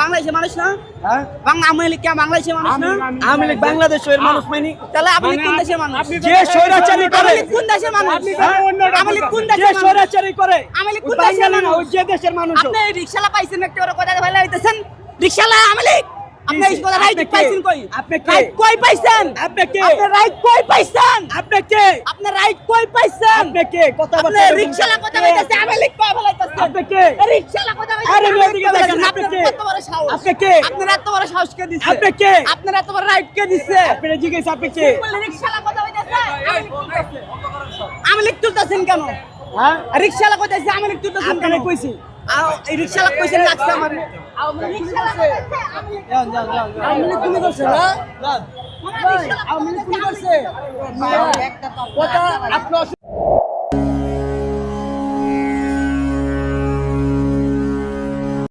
বাংলাদেশের মানুষ না। হ্যাঁ? বাংলা আওয়ামী লীগ কে বাংলাদেশের মানুষ না? আওয়ামী লীগ বাংলাদেশের মানুষ মাইনি। তাহলে আওয়ামী লীগ কোন দেশের মানুষ? আপনি যে স্বৈরাচারী করে আওয়ামী লীগ কোন দেশের মানুষ? হ্যাঁ, অন্যটা আওয়ামী লীগ কোন দেশের স্বৈরাচারী করে আওয়ামী কোন দেশের না, মানুষ? ওই যে দেশের মানুষ। আপনি রিকশালা পাইছেন একটু কথা ভাইলা হইতেছেন রিকশালা আওয়ামী লীগ। আপনি এই কথা রাইট পাইছেন কই আপনি কে? রাইট কই পাইছেন আপনি কে? আপনি রাইট কই পাইছেন আপনি কে আপনি রাইট কই পাইছেন আপনি কে কথা আপনি বলতে রিকশালা কথা বলতেছে আওয়ামী লীগ কই বলাইতেছে আপনি কে? রিকশালা কথা বলতেছে আরে লীগ দিকে কই দেখেন, আপনি কে? কত বড় সাহস আপনি কে? আপনার এত বড় সাহস কে দিছে আপনি কে? আপনার এত বড় রাইট কে দিছে আপনি জিজ্ঞেস আপনি কে রিকশালা কথা বলতেছে আওয়ামী লীগ তুলতেছেন কেন হ্যাঁ রিকশালা তুলতেছেন কেন কইছি আও- এই রিকশালা কইছেন লাগছে আমার। রিকশালা কইতেছে যান যান আওয়ামী লীগ তুমি করছে? না যান লীগ লীগ তুমি করছে? কথা আপনি